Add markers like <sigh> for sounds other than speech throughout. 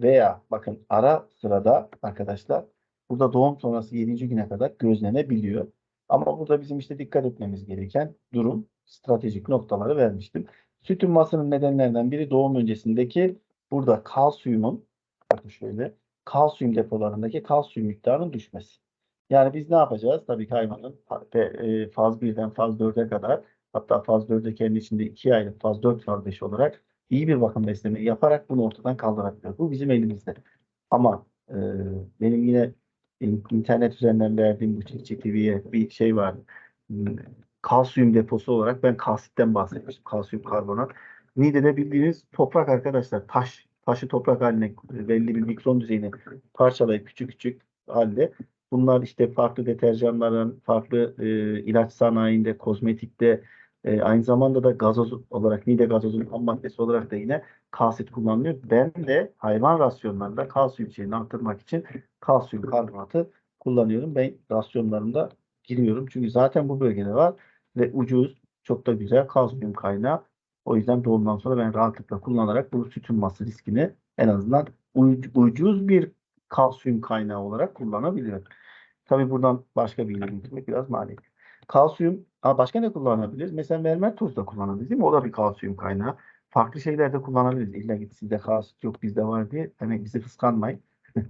veya bakın ara sırada arkadaşlar burada doğum sonrası 7. güne kadar gözlenebiliyor. Ama burada bizim işte dikkat etmemiz gereken durum stratejik noktaları vermiştim. Süt ümmasının nedenlerinden biri doğum öncesindeki burada kalsiyumun bakın şöyle kalsiyum depolarındaki kalsiyum miktarının düşmesi. Yani biz ne yapacağız? Tabii ki hayvanın e, faz 1'den faz 4'e kadar hatta faz 4'e kendi içinde 2 aylık faz 4 faz 5 olarak iyi bir bakım beslemeyi yaparak bunu ortadan kaldırabiliyoruz. Bu bizim elimizde. Ama e, benim yine in- internet üzerinden verdiğim bu Çiftçi TV'ye bir şey vardı. Hmm, Kalsiyum deposu olarak ben kalsitten bahsetmiştim. Kalsiyum karbonat. Niğde'de bildiğiniz toprak arkadaşlar. Taş. Taşı toprak haline e, belli bir mikron düzeyine parçalayıp küçük küçük halde bunlar işte farklı deterjanların, farklı e, ilaç sanayinde, kozmetikte e, aynı zamanda da gazoz olarak Niğde gazozun ham maddesi olarak da yine kalsit kullanılıyor. Ben de hayvan rasyonlarında kalsiyum içeriğini arttırmak için kalsiyum karbonatı kullanıyorum. Ben rasyonlarımda giriyorum. Çünkü zaten bu bölgede var ve ucuz, çok da güzel kalsiyum kaynağı. O yüzden doğumdan sonra ben rahatlıkla kullanarak bu süt ümması riskini en azından uc- ucuz bir kalsiyum kaynağı olarak kullanabiliyorum. Tabii buradan başka bir ileri gitmek biraz maliyetli. Kalsiyum, Aa, başka ne kullanabiliriz? Mesela mermer tozu da kullanabiliriz değil mi? O da bir kalsiyum kaynağı. Farklı şeylerde kullanabiliriz. İlla git sizde kalsiyum yok bizde var diye. Demek bizi kıskanmayın. <laughs>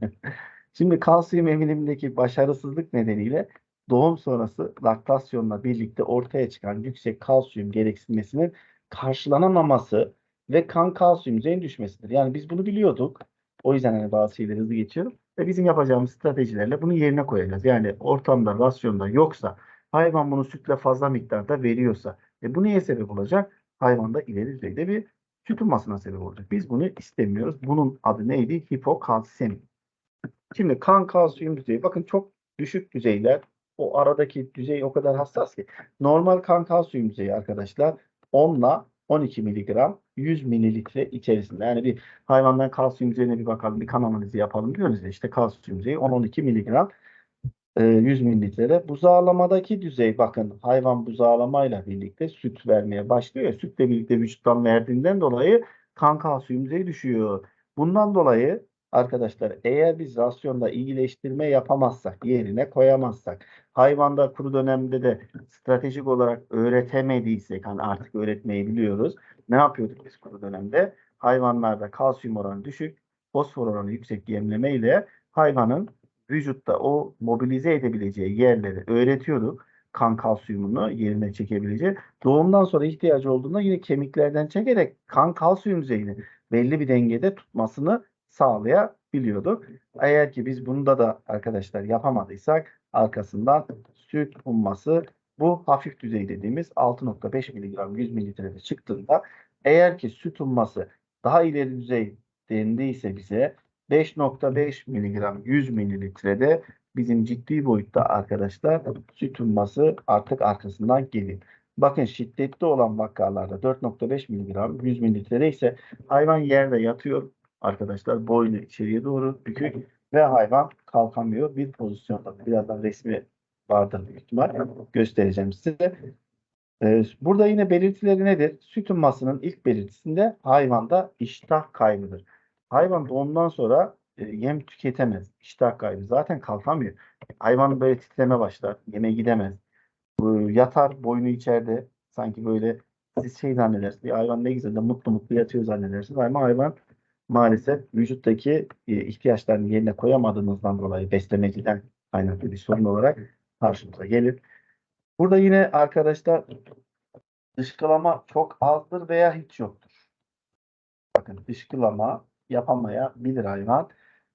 Şimdi kalsiyum emilimindeki başarısızlık nedeniyle doğum sonrası laktasyonla birlikte ortaya çıkan yüksek kalsiyum gereksinmesinin karşılanamaması ve kan kalsiyum düzeyinin düşmesidir. Yani biz bunu biliyorduk. O yüzden hani bazı şeyleri hızlı geçiyorum. Ve bizim yapacağımız stratejilerle bunu yerine koyacağız. Yani ortamda, rasyonda yoksa, hayvan bunu sütle fazla miktarda veriyorsa, e bu neye sebep olacak? Hayvanda ileri düzeyde bir süt ümmasına sebep olacak. Biz bunu istemiyoruz. Bunun adı neydi? Hipokalsemi. Şimdi kan kalsiyum düzeyi bakın çok düşük düzeyler. O aradaki düzey o kadar hassas ki. Normal kan kalsiyum düzeyi arkadaşlar 10 ile 12 miligram 100 mililitre içerisinde. Yani bir hayvandan kalsiyum düzeyine bir bakalım, bir kan analizi yapalım diyoruz ya işte kalsiyum düzeyi 10-12 miligram 100 mililitrede. Buzağlamadaki düzey bakın hayvan buzağlamayla birlikte süt vermeye başlıyor sütle birlikte vücuttan verdiğinden dolayı kan kalsiyum düzeyi düşüyor. Bundan dolayı arkadaşlar eğer biz rasyonda iyileştirme yapamazsak, yerine koyamazsak, hayvanda kuru dönemde de stratejik olarak öğretemediysek hani artık öğretmeyi biliyoruz. Ne yapıyorduk biz kuru dönemde? Hayvanlarda kalsiyum oranı düşük, fosfor oranı yüksek yemleme ile hayvanın vücutta o mobilize edebileceği yerleri öğretiyorduk. Kan kalsiyumunu yerine çekebileceği. Doğumdan sonra ihtiyacı olduğunda yine kemiklerden çekerek kan kalsiyum düzeyini belli bir dengede tutmasını sağlayabiliyorduk. Eğer ki biz bunda da arkadaşlar yapamadıysak arkasından süt umması bu hafif düzey dediğimiz 6.5 mg 100 mililitrede çıktığında eğer ki süt umması daha ileri düzey denildiyse bize 5.5 mg 100 mililitrede bizim ciddi boyutta arkadaşlar süt umması artık arkasından gelir. Bakın şiddetli olan vakalarda 4.5 mg 100 mililitrede ise hayvan yerde yatıyor arkadaşlar boynu içeriye doğru bükük ve hayvan kalkamıyor bir pozisyonda. Birazdan resmi vardır büyük ihtimal göstereceğim size. Ee, burada yine belirtileri nedir? Süt ummasının ilk belirtisinde hayvanda iştah kaybıdır. Hayvan doğumdan sonra e, yem tüketemez. İştah kaybı. Zaten kalkamıyor. Hayvan böyle titreme başlar. Yeme gidemez. Yatar boynu içeride. Sanki böyle siz şey zannedersiniz. Bir hayvan ne güzel de mutlu mutlu yatıyor zannedersiniz. Ama hayvan maalesef vücuttaki e, ihtiyaçlarını yerine koyamadığımızdan dolayı beslemeciden kaynaklı bir sorun olarak karşımıza gelir. Burada yine arkadaşlar dışkılama çok azdır veya hiç yoktur. Bakın dışkılama yapamayabilir hayvan.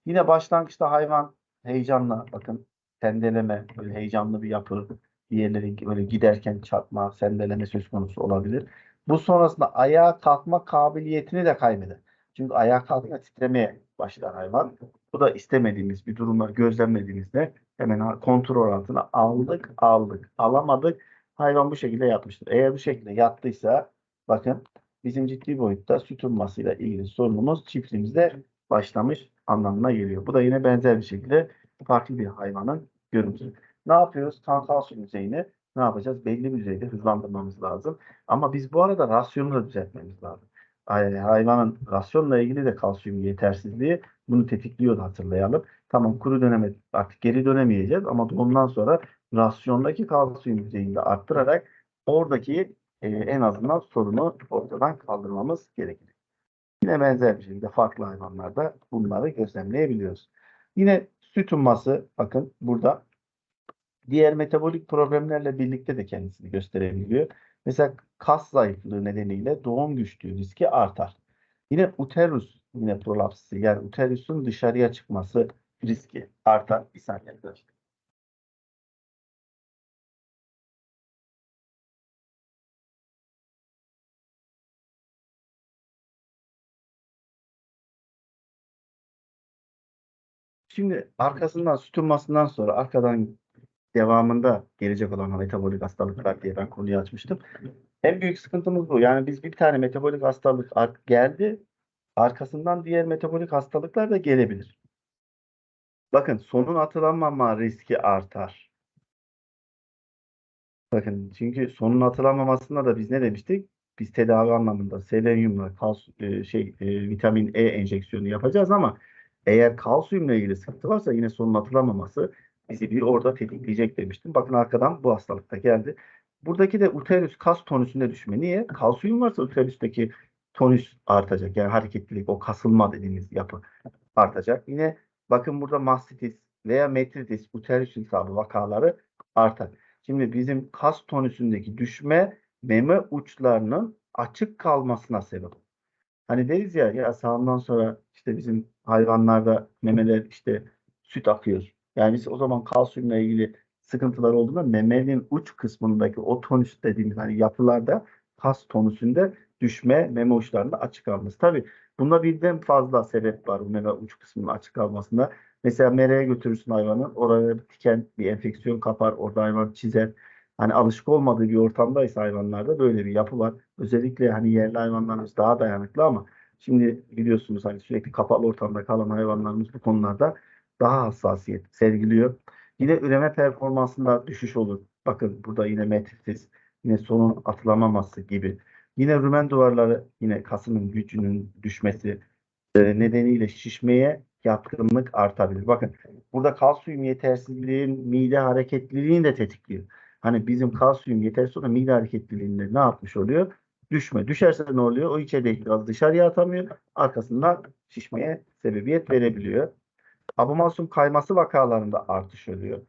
Yine başlangıçta hayvan heyecanla bakın sendeleme böyle heyecanlı bir yapı bir yerlere böyle giderken çarpma sendeleme söz konusu olabilir. Bu sonrasında ayağa kalkma kabiliyetini de kaybeder. Çünkü ayağa kalkma titremeye başlar hayvan. Bu da istemediğimiz bir durumlar gözlemlediğimizde hemen kontrol altına aldık, aldık, alamadık. Hayvan bu şekilde yatmıştır. Eğer bu şekilde yattıysa bakın bizim ciddi boyutta süt ummasıyla ilgili sorunumuz çiftliğimizde başlamış anlamına geliyor. Bu da yine benzer bir şekilde farklı bir hayvanın görüntüsü. Ne yapıyoruz? Kan kalsiyum düzeyini ne yapacağız? Belli bir düzeyde hızlandırmamız lazım. Ama biz bu arada rasyonu da düzeltmemiz lazım. Hay- Hayvanın rasyonla ilgili de kalsiyum yetersizliği bunu tetikliyordu hatırlayalım. Tamam kuru döneme artık geri dönemeyeceğiz ama doğumdan sonra rasyondaki kalsiyum düzeyini de arttırarak oradaki e, en azından sorunu ortadan kaldırmamız gerekir. Yine benzer bir şekilde farklı hayvanlarda bunları gözlemleyebiliyoruz. Yine süt umması bakın burada diğer metabolik problemlerle birlikte de kendisini gösterebiliyor. Mesela kas zayıflığı nedeniyle doğum güçlüğü riski artar. Yine uterus yine prolapsisi yani uterusun dışarıya çıkması riski artar. Bir saniye arkadaşlar. Şimdi arkasından süt ummasından sonra arkadan devamında gelecek olan metabolik hastalıklar diye ben konuyu açmıştım. En büyük sıkıntımız bu. Yani biz bir tane metabolik hastalık geldi. Arkasından diğer metabolik hastalıklar da gelebilir. Bakın sonun atılamama riski artar. Bakın çünkü sonun atılanmamasında da biz ne demiştik? Biz tedavi anlamında selenyumla kals e, şey e, vitamin E enjeksiyonu yapacağız ama eğer kalsiyumla ilgili sıkıntı varsa yine sonun atılamaması bizi bir orada tetikleyecek demiştim. Bakın arkadan bu hastalıkta geldi. Buradaki de uterus kas tonüsünde düşme. Niye? Kalsiyum varsa uterüsteki tonüs artacak. Yani hareketlilik, o kasılma dediğimiz yapı artacak. Yine bakın burada mastitis veya metritis, uterus iltihabı vakaları artar. Şimdi bizim kas tonüsündeki düşme meme uçlarının açık kalmasına sebep. Hani deriz ya ya sağımdan sonra işte bizim hayvanlarda memeler işte süt akıyor. Yani biz o zaman kalsiyumla ilgili sıkıntılar olduğunda memenin uç kısmındaki o tonüs dediğimiz hani yapılarda kas tonüsünde düşme meme uçlarında açık kalması. Tabii bunda birden fazla sebep var bu meme uç kısmının açık kalmasında. Mesela mereye götürürsün hayvanı. Oraya bir tiken bir enfeksiyon kapar. Orada hayvan çizer. Hani alışık olmadığı bir ortamdaysa hayvanlarda böyle bir yapı var. Özellikle hani yerli hayvanlarımız daha dayanıklı ama şimdi biliyorsunuz hani sürekli kapalı ortamda kalan hayvanlarımız bu konularda daha hassasiyet sergiliyor. Yine üreme performansında düşüş olur. Bakın burada yine metritis, yine sonun atılamaması gibi. Yine rumen duvarları yine kasının gücünün düşmesi e, nedeniyle şişmeye yatkınlık artabilir. Bakın burada kalsiyum yetersizliğin mide hareketliliğini de tetikliyor. Hani bizim kalsiyum yetersiz olan mide hareketliliğinde ne yapmış oluyor? Düşme. Düşerse ne oluyor? O içerideki gaz dışarıya atamıyor. Arkasından şişmeye sebebiyet verebiliyor. Abomasyon kayması vakalarında artış oluyor.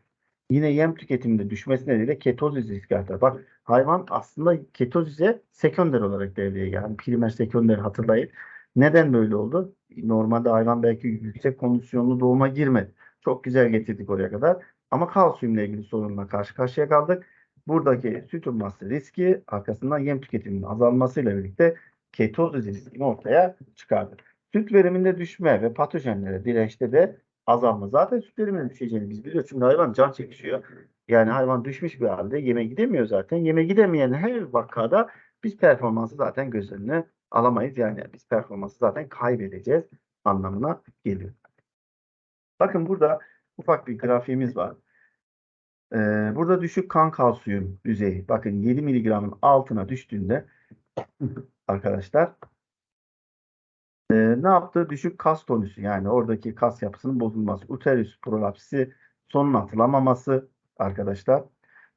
Yine yem tüketiminde düşmesi nedeniyle ketozis riski artar. Bak hayvan aslında ketozize sekonder olarak devreye geldi. Yani primer sekonder hatırlayın. Neden böyle oldu? Normalde hayvan belki yüksek kondisyonlu doğuma girmedi. Çok güzel getirdik oraya kadar. Ama kalsiyumla ilgili sorunla karşı karşıya kaldık. Buradaki süt umması riski arkasından yem tüketiminin azalmasıyla birlikte ketozis riskini ortaya çıkardı. Süt veriminde düşme ve patojenlere dirençte de azalma. Zaten süt veriminin düşeceğini biz biliyoruz. Çünkü hayvan can çekişiyor. Yani hayvan düşmüş bir halde yeme gidemiyor zaten. Yeme gidemeyen her vakada biz performansı zaten göz önüne alamayız. Yani biz performansı zaten kaybedeceğiz anlamına geliyor. Bakın burada ufak bir grafiğimiz var. Ee, burada düşük kan kalsiyum düzeyi. Bakın 7 miligramın altına düştüğünde <clears throat> arkadaşlar e, ne yaptı? Düşük kas tonüsü yani oradaki kas yapısının bozulması, uterus prolapsi, sonun atılamaması arkadaşlar.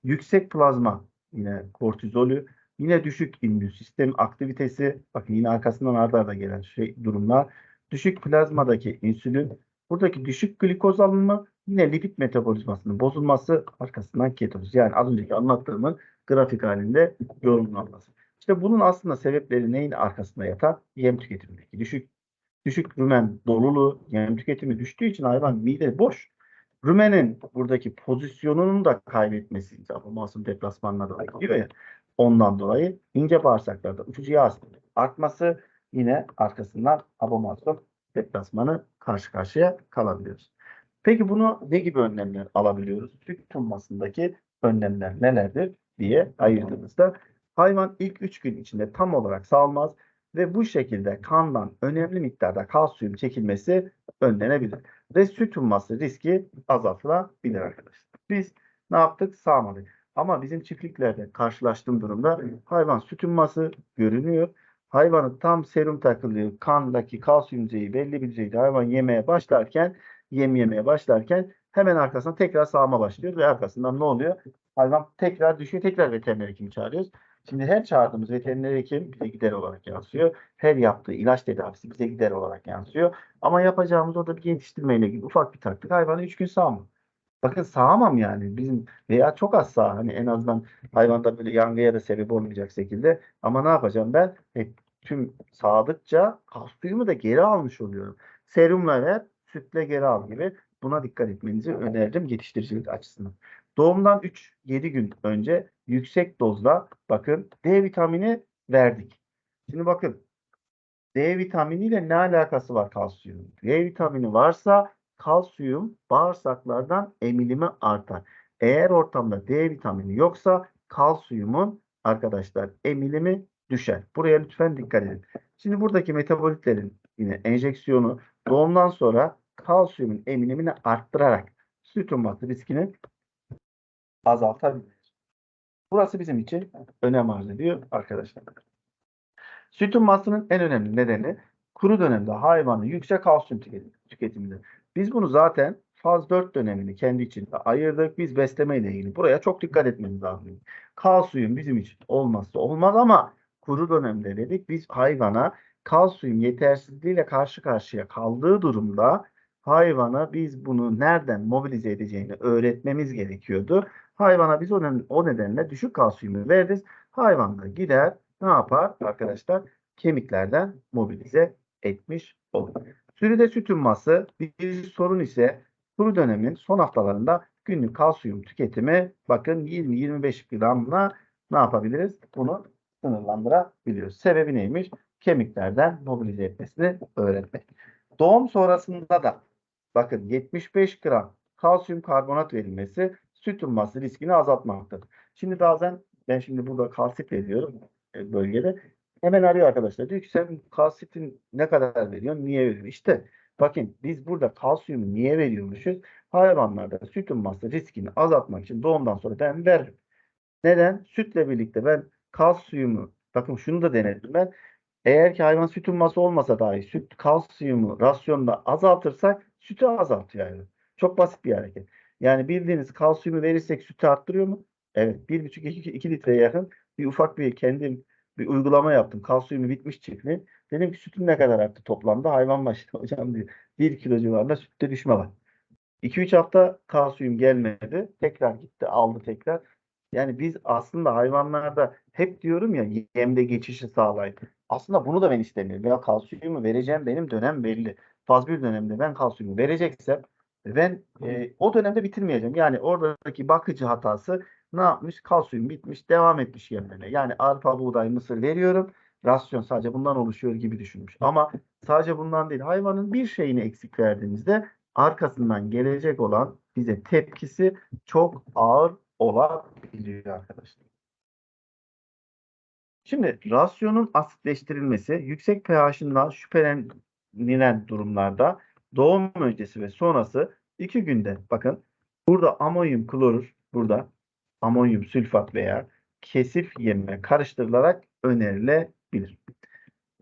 Yüksek plazma yine kortizolü, yine düşük immün sistem aktivitesi, bakın yine arkasından arda arda gelen şey durumlar. Düşük plazmadaki insülin, buradaki düşük glikoz alımı, yine lipid metabolizmasının bozulması, arkasından ketoz. Yani az önceki anlattığımın grafik halinde yorumlanması. İşte bunun aslında sebepleri neyin arkasında yatar? Yem tüketimindeki düşük düşük rümen doluluğu, yem tüketimi düştüğü için hayvan mide boş. Rümenin buradaki pozisyonunu da kaybetmesi bu masum deplasmanla da gidiyor ya. Ondan dolayı ince bağırsaklarda uçucu yağ artması yine arkasından abomasyon deplasmanı karşı karşıya kalabiliyoruz. Peki bunu ne gibi önlemler alabiliyoruz? Süt tutulmasındaki önlemler nelerdir diye ayırdığımızda hayvan ilk 3 gün içinde tam olarak sağlamaz ve bu şekilde kandan önemli miktarda kalsiyum çekilmesi önlenebilir. Ve süt umması riski azaltılabilir arkadaşlar. Biz ne yaptık? Sağmadık. Ama bizim çiftliklerde karşılaştığım durumda hayvan süt umması görünüyor. Hayvanın tam serum takılıyor. Kandaki kalsiyum düzeyi belli bir düzeyde hayvan yemeye başlarken yem yemeye başlarken hemen arkasından tekrar sağma başlıyor ve arkasından ne oluyor? Hayvan tekrar düşüyor. Tekrar veteriner hekimi çağırıyoruz. Şimdi her çağırdığımız veteriner hekim bize gider olarak yansıyor. Her yaptığı ilaç tedavisi bize gider olarak yansıyor. Ama yapacağımız orada bir yetiştirmeyle ilgili ufak bir taktik. Hayvanı 3 gün sağma. Bakın sağamam yani bizim veya çok az sağ hani en azından hayvanda böyle yangıya da sebep olmayacak şekilde ama ne yapacağım ben hep tüm sağdıkça kalsiyumu da geri almış oluyorum. Serumla ver, sütle geri al gibi buna dikkat etmenizi öneririm yetiştiricilik açısından. Doğumdan 3-7 gün önce yüksek dozda bakın D vitamini verdik. Şimdi bakın D vitaminiyle ne alakası var kalsiyum? D vitamini varsa kalsiyum bağırsaklardan emilimi artar. Eğer ortamda D vitamini yoksa kalsiyumun arkadaşlar emilimi düşer. Buraya lütfen dikkat edin. Şimdi buradaki metabolitlerin yine enjeksiyonu doğumdan sonra kalsiyumun emilimini arttırarak süt umması riskini azaltabilir. Burası bizim için önem arz ediyor arkadaşlar. Süt ummasının en önemli nedeni kuru dönemde hayvanın yüksek kalsiyum tüketimi- tüketiminde. Biz bunu zaten faz 4 dönemini kendi içinde ayırdık. Biz besleme ile ilgili buraya çok dikkat etmemiz lazım. Kalsiyum bizim için olmazsa olmaz ama kuru dönemde dedik biz hayvana kalsiyum yetersizliğiyle karşı karşıya kaldığı durumda hayvana biz bunu nereden mobilize edeceğini öğretmemiz gerekiyordu. Hayvana biz o, neden- o nedenle düşük kalsiyumu veririz. Hayvan da gider ne yapar arkadaşlar? Kemiklerden mobilize etmiş olur. Sürüde süt umması bir sorun ise kuru dönemin son haftalarında günlük kalsiyum tüketimi bakın 20-25 gramla ne yapabiliriz? Bunu sınırlandırabiliyoruz. Sebebi neymiş? Kemiklerden mobilize etmesini öğretmek. Doğum sonrasında da bakın 75 gram kalsiyum karbonat verilmesi süt umması riskini azaltmaktadır. Şimdi bazen ben şimdi burada kalsit veriyorum e, bölgede. Hemen arıyor arkadaşlar. Diyor ki sen kalsitin ne kadar veriyorsun? Niye veriyorsun? İşte bakın biz burada kalsiyumu niye veriyormuşuz? Hayvanlarda süt umması riskini azaltmak için doğumdan sonra ben veririm. Neden? Sütle birlikte ben kalsiyumu bakın şunu da denedim ben. Eğer ki hayvan süt umması olmasa dahi süt kalsiyumu rasyonda azaltırsak sütü azaltıyor yani. Çok basit bir hareket. Yani bildiğiniz kalsiyumu verirsek sütü arttırıyor mu? Evet. 1,5-2 litreye yakın bir ufak bir kendim bir uygulama yaptım. Kalsiyumu bitmiş çiftliğin. Dedim ki sütün ne kadar arttı toplamda? Hayvan başına <laughs> hocam diyor. 1 kilo civarında sütte düşme var. 2-3 hafta kalsiyum gelmedi. Tekrar gitti aldı tekrar. Yani biz aslında hayvanlarda hep diyorum ya yemde geçişi sağlayın. Aslında bunu da ben istemiyorum. Ya kalsiyumu vereceğim benim dönem belli. Faz bir dönemde ben kalsiyumu vereceksem ben e, o dönemde bitirmeyeceğim. Yani oradaki bakıcı hatası ne yapmış? Kalsiyum bitmiş, devam etmiş yemlerine. Yani arpa, buğday, mısır veriyorum. Rasyon sadece bundan oluşuyor gibi düşünmüş. Ama sadece bundan değil. Hayvanın bir şeyini eksik verdiğimizde arkasından gelecek olan bize tepkisi çok ağır olabiliyor arkadaşlar. Şimdi rasyonun asitleştirilmesi yüksek pH'ından şüphelenilen durumlarda doğum öncesi ve sonrası iki günde bakın burada amonyum klorür burada amonyum sülfat veya kesif yeme karıştırılarak önerilebilir.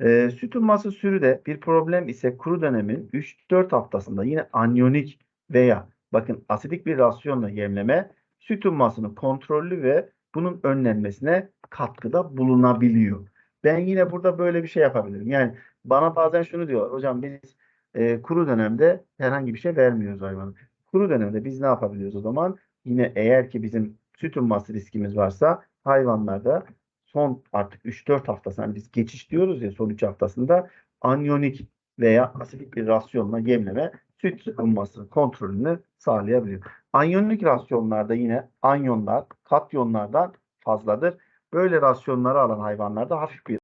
Ee, süt umması sürüde bir problem ise kuru dönemin 3-4 haftasında yine anyonik veya bakın asidik bir rasyonla yemleme süt ummasının kontrollü ve bunun önlenmesine katkıda bulunabiliyor. Ben yine burada böyle bir şey yapabilirim. Yani bana bazen şunu diyor hocam biz e, kuru dönemde herhangi bir şey vermiyoruz hayvana. Kuru dönemde biz ne yapabiliyoruz o zaman? Yine eğer ki bizim süt umması riskimiz varsa hayvanlarda son artık 3-4 haftasında hani biz geçiş diyoruz ya son 3 haftasında anyonik veya asidik bir rasyonla yemleme süt umması kontrolünü sağlayabiliyor. Anyonik rasyonlarda yine anyonlar katyonlardan fazladır. Böyle rasyonları alan hayvanlarda hafif bir